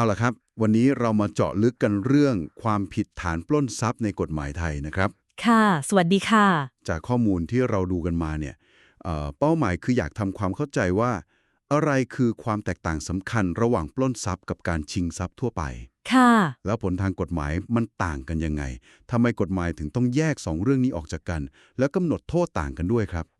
เอาละครับ วันนี้เรามาเจาะลึกกันเรื่องความผิดฐานปล้นทรัพย์ในกฎหมายไทยนะครับ ค่ะ สวัสดีค่ะ จากข้อมูลที่เราดูกันมาเนี่ยเอ่อเป้าหมายคืออยากทำความเข้าใจว่า อะไรคือความแตกต่างสำคัญระหว่างปล้นทรัพย์กับการชิงทรัพย์ทั่วไป ค่ะ แล้วผลทางกฎหมายมันต่างกันยังไงทำไมกฎหมายถึงต้องแยกสองเรื่องนี้ออกจากกัน แล้วกำหนดโทษต่างกันด้วยครับอ่า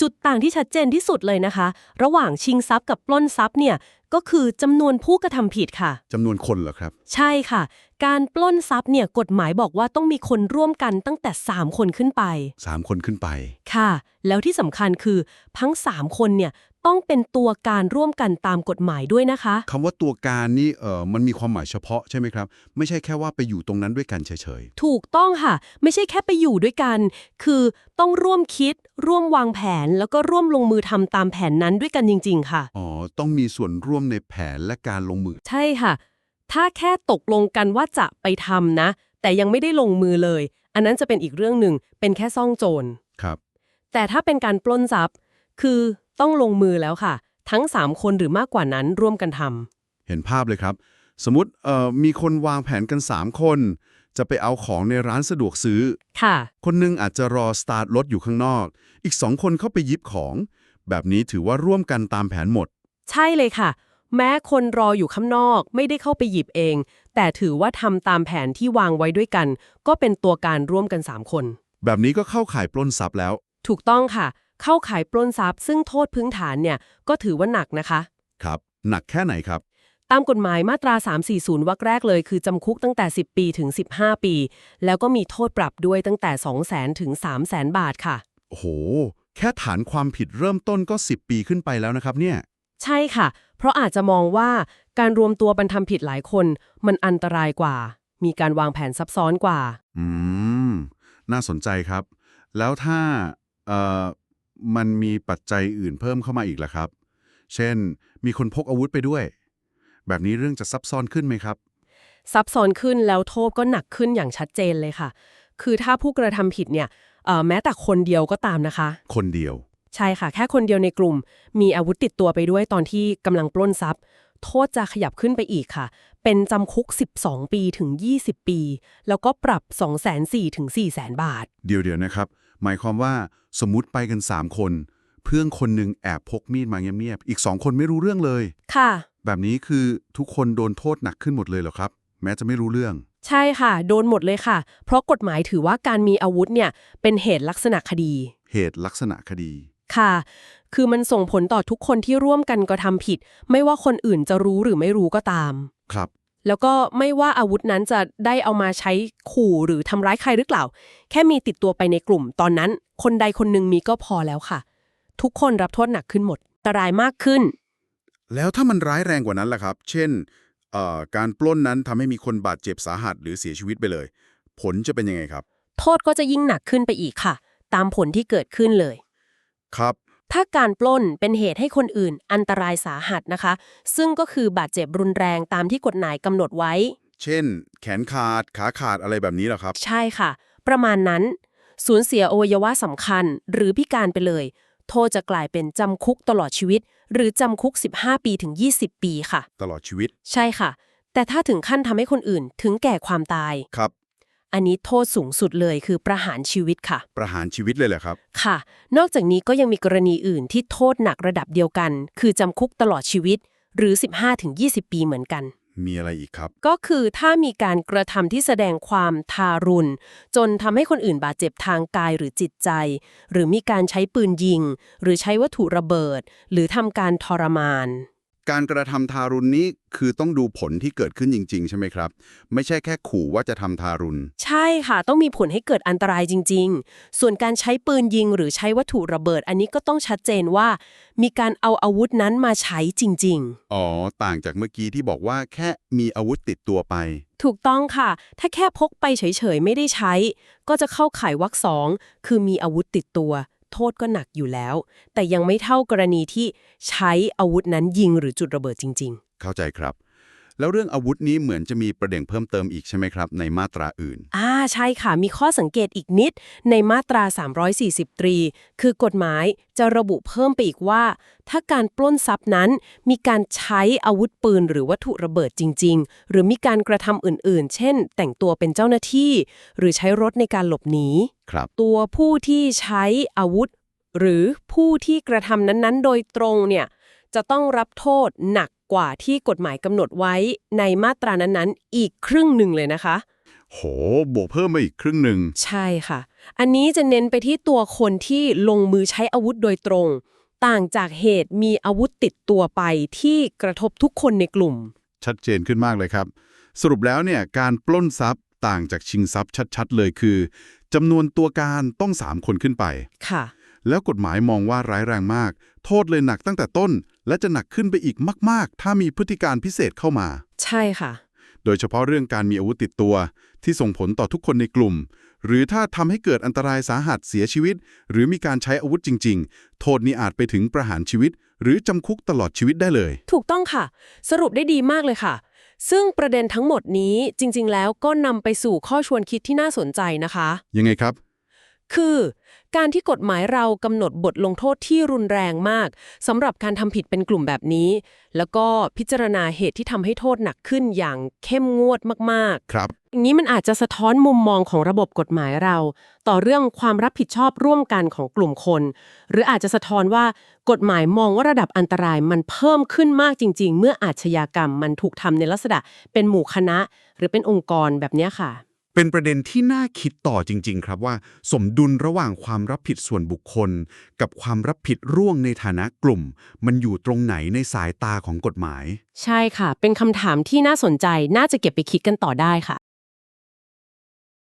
จุดต่างที่ชัดเจนที่สุดเลยนะคะ ระหว่างชิงทรัพย์กับปล้นทรัพย์เนี่ยก็คือจำนวนผู้กระทำผิดค่ะ จำนวนคนเหรอครับ ใช่ค่ะ การปล้นทรัพย์เนี่ยกฎหมายบอกว่าต้องมีคนร่วมกันตั้งแต่ 3 คนขึ้นไป 3 คนขึ้นไป ค่ะ แล้วที่สำคัญคือทั้ง 3 คนเนี่ยต้องเป็นตัวการร่วมกันตามกฎหมายด้วยนะคะคำว่าตัวการนี่เออมันมีความหมายเฉพาะใช่ไหมครับ ไม่ใช่แค่ว่าไปอยู่ตรงนั้นด้วยกันเฉยถูกต้องค่ะ ไม่ใช่แค่ไปอยู่ด้วยกัน คือต้องร่วมคิด ร่วมวางแผนแล้วก็ร่วมลงมือทำตามแผนนั้นด้วยกันจริง ๆ ค่ะๆอ๋อ ต้องมีส่วนร่วมในแผนและการลงมือ ใช่ค่ะ ถ้าแค่ตกลงกันว่าจะไปทำนะ แต่ยังไม่ได้ลงมือเลย อันนั้นจะเป็นอีกเรื่องหนึ่งเป็นแค่ซ่องโจร ครับ แต่ถ้าเป็นการปล้นทรัพย์ คือต้องลงมือแล้วค่ะ ทั้ง 3 คนหรือมากกว่านั้นร่วมกันทำเห็นภาพเลยครับ สมมติเอ่อมีคนวางแผนกัน 3 คน จะไปเอาของในร้านสะดวกซื้อ ค่ะ คนหนึงอาจจะรอสตาร์ทรถอยู่ข้างนอก อีก2คนเข้าไปหยิบของ แบบนี้ถือว่าร่วมกันตามแผนหมด ใช่เลยค่ะ แม้คนรออยู่ข้างนอกไม่ได้เข้าไปหยิบเอง แต่ถือว่าทำตามแผนที่วางไว้ด้วยกัน ก็เป็นตัวการร่วมกัน 3 คน แบบนี้ก็เข้าข่ายปล้นทรัพย์แล้ว ถูกต้องค่ะ เข้าขายปล้นทรัพย์ ซึ่งโทษพื้นฐานเนี่ยก็ถือว่าหนักนะคะ ครับ หนักแค่ไหนครับ ตามกฎหมายมาตรา 340 วรรคแรกเลยคือจำคุกตั้งแต่ 10 ปีถึง 15 ปี แล้วก็มีโทษปรับด้วยตั้งแต่ 200,000 ถึง 300,000 บาทค่ะ โอ้โห แค่ฐานความผิดเริ่มต้นก็ 10 ปีขึ้นไปแล้วนะครับเนี่ย ใช่ค่ะ เพราะอาจจะมองว่าการรวมตัวบรรทำผิดหลายคน มันอันตรายกว่า มีการวางแผนซับซ้อนกว่า อืม น่าสนใจครับ แล้วถ้าเอ่อมันมีปัจจัยอื่นเพิ่มเข้ามาอีกล่ะครับ เช่น มีคนพกอาวุธไปด้วย แบบนี้เรื่องจะซับซ้อนขึ้นไหมครับ ซับซ้อนขึ้นแล้วโทษก็หนักขึ้นอย่างชัดเจนเลยค่ะ คือถ้าผู้กระทำผิดเนี่ยเอ่อแม้แต่คนเดียวก็ตามนะคะ คนเดียว ใช่ค่ะ แค่คนเดียวในกลุ่ม มีอาวุธติดตัวไปด้วยตอนที่กำลังปล้นทรัพย์ โทษจะขยับขึ้นไปอีกค่ะ เป็นจำคุก 12 ปีถึง 20 ปี แล้วก็ปรับ 2 4 0 0 0ถึง4 0 0 0 0 บาท เดี๋ยวเดี๋ยวนะครับ หมายความว่าสมมุติไปกัน 3 คน เพื่อนคนหนึ่งแอบพกมีดมาเงียบๆ อีก2คนไม่รู้เรื่องเลย ค่ะ แบบนี้คือทุกคนโดนโทษหนักขึ้นหมดเลยเหรอครับ แม้จะไม่รู้เรื่อง ใช่ค่ะ โดนหมดเลยค่ะ เพราะกฎหมายถือว่าการมีอาวุธเนี่ยเป็นเหตุลักษณะคดี เหตุลักษณะคดี ค่ะ คือมันส่งผลต่อทุกคนที่ร่วมกันกระทำผิด ไม่ว่าคนอื่นจะรู้หรือไม่รู้ก็ตาม ครับ แล้วก็ไม่ว่าอาวุธนั้นจะได้เอามาใช้ขู่หรือทำร้ายใครหรือเปล่า แค่มีติดตัวไปในกลุ่ม ตอนนั้น คนใดคนหนึ่งมีก็พอแล้วค่ะ ทุกคนรับโทษหนักขึ้นหมดอันตรายมากขึ้น แล้วถ้ามันร้ายแรงกว่านั้นล่ะครับ เช่นเอ่อการปล้นนั้นทำให้มีคนบาดเจ็บสาหัสหรือเสียชีวิตไปเลย ผลจะเป็นยังไงครับ โทษก็จะยิ่งหนักขึ้นไปอีกค่ะ ตามผลที่เกิดขึ้นเลย ครับ ถ้าการปล้นเป็นเหตุให้คนอื่นอันตรายสาหัสนะคะ ซึ่งก็คือบาดเจ็บรุนแรงตามที่กฎหมายกำหนดไว้ เช่น แขนขาดขาขาดอะไรแบบนี้เหรอครับ ใช่ค่ะ ประมาณนั้น สูญเสียอวัยวะสำคัญหรือพิการไปเลย โทษจะกลายเป็นจำคุกตลอดชีวิต หรือจำคุก 15 ปีถึง 20 ปีค่ะ ตลอดชีวิต ใช่ค่ะ แต่ถ้าถึงขั้นทำให้คนอื่นถึงแก่ความตาย ครับ อันนี้โทษสูงสุดเลยคือประหารชีวิตค่ะ ประหารชีวิตเลยเหรอครับ ค่ะ นอกจากนี้ก็ยังมีกรณีอื่นที่โทษหนักระดับเดียวกัน คือจำคุกตลอดชีวิต หรือ 15-20 ปีเหมือนกัน มีอะไรอีกครับ ก็คือถ้ามีการกระทำที่แสดงความทารุณ จนทำให้คนอื่นบาดเจ็บทางกายหรือจิตใจ หรือมีการใช้ปืนยิง หรือใช้วัตถุระเบิด หรือทำการทรมาน การกระทำทารุณนี้คือต้องดูผลที่เกิดขึ้นจริง ๆ ใช่ไหมครับ ไม่ใช่แค่ขู่ว่าจะทำทารุณ ใช่ค่ะ ต้องมีผลให้เกิดอันตรายจริง ๆ ส่วนการใช้ปืนยิงหรือใช้วัตถุระเบิด อันนี้ก็ต้องชัดเจนว่า มีการเอาอาวุธนั้นมาใช้จริง ๆ อ๋อ ต่างจากเมื่อกี้ที่บอกว่าแค่มีอาวุธติดตัวไป ถูกต้องค่ะ ถ้าแค่พกไปเฉยๆไม่ได้ใช้ ก็จะเข้าข่ายวรรคสองคือมีอาวุธติดตัว โทษก็หนักอยู่แล้ว แต่ยังไม่เท่ากรณีที่ใช้อาวุธนั้นยิงหรือจุดระเบิดจริง ๆ เข้าใจครับ แล้วเรื่องอาวุธนี้เหมือนจะมีประเด็นเพิ่มเติมอีกใช่ไหมครับ ในมาตราอื่น อ่าใช่ค่ะ มีข้อสังเกตอีกนิดในมาตรา 340ตรีคือกฎหมายจะระบุเพิ่มไปอีกว่า ถ้าการปล้นทรัพย์นั้น มีการใช้อาวุธปืนหรือวัตถุระเบิดจริง ๆ หรือมีการกระทำอื่น ๆ เช่น แต่งตัวเป็นเจ้าหน้าที่ หรือใช้รถในการหลบหนีครับ ตัวผู้ที่ใช้อาวุธ หรือผู้ที่กระทำนั้นๆ โดยตรงเนี่ยจะต้องรับโทษหนัก กว่าที่กฎหมายกำหนดไว้ในมาตรานั้นๆ อีกครึ่งหนึ่งเลยนะคะ โห บวกเพิ่มมาอีกครึ่งหนึ่ง ใช่ค่ะ อันนี้จะเน้นไปที่ตัวคนที่ลงมือใช้อาวุธโดยตรง ต่างจากเหตุมีอาวุธติดตัวไปที่กระทบทุกคนในกลุ่ม ชัดเจนขึ้นมากเลยครับ สรุปแล้วเนี่ยการปล้นทรัพย์ต่างจากชิงทรัพย์ชัด ๆ เลยคือจำนวนตัวการต้อง 3 คนขึ้นไป ค่ะ แล้วกฎหมายมองว่าร้ายแรงมาก โทษเลยหนักตั้งแต่ต้น และจะหนักขึ้นไปอีกมาก ๆ ถ้ามีพฤติการพิเศษเข้ามา ใช่ค่ะ โดยเฉพาะเรื่องการมีอาวุธติดตัว ที่ส่งผลต่อทุกคนในกลุ่ม หรือถ้าทำให้เกิดอันตรายสาหัสเสียชีวิต หรือมีการใช้อาวุธจริง ๆ โทษนี้อาจไปถึงประหารชีวิต หรือจำคุกตลอดชีวิตได้เลย ถูกต้องค่ะ สรุปได้ดีมากเลยค่ะ ซึ่งประเด็นทั้งหมดนี้จริง ๆ แล้วก็นำไปสู่ข้อชวนคิดที่น่าสนใจนะคะ ยังไงครับ คือ การที่กฎหมายเรากำหนดบทลงโทษที่รุนแรงมากสำหรับการทำผิดเป็นกลุ่มแบบนี้ แล้วก็พิจารณาเหตุที่ทำให้โทษหนักขึ้นอย่างเข้มงวดมากครับๆอย่างนี้มันอาจจะสะท้อนมุมมองของระบบกฎหมายเรา ต่อเรื่องความรับผิดชอบร่วมกันของกลุ่มคน หรืออาจจะสะท้อนว่ากฎหมายมองว่าระดับอันตรายมันเพิ่มขึ้นมากจริง ๆ เมื่ออาชญากรรมมันถูกทำในลักษณะเป็นหมู่คณะ หรือเป็นองค์กรแบบเนี้ยค่ะ เป็นประเด็นที่น่าคิดต่อจริง ๆ ครับว่า สมดุลระหว่างความรับผิดส่วนบุคคล กับความรับผิดร่วงในฐานะกลุ่ม มันอยู่ตรงไหนในสายตาของกฎหมาย ใช่ค่ะ เป็นคำถามที่น่าสนใจน่าจะเก็บไปคิดกันต่อได้ค่ะ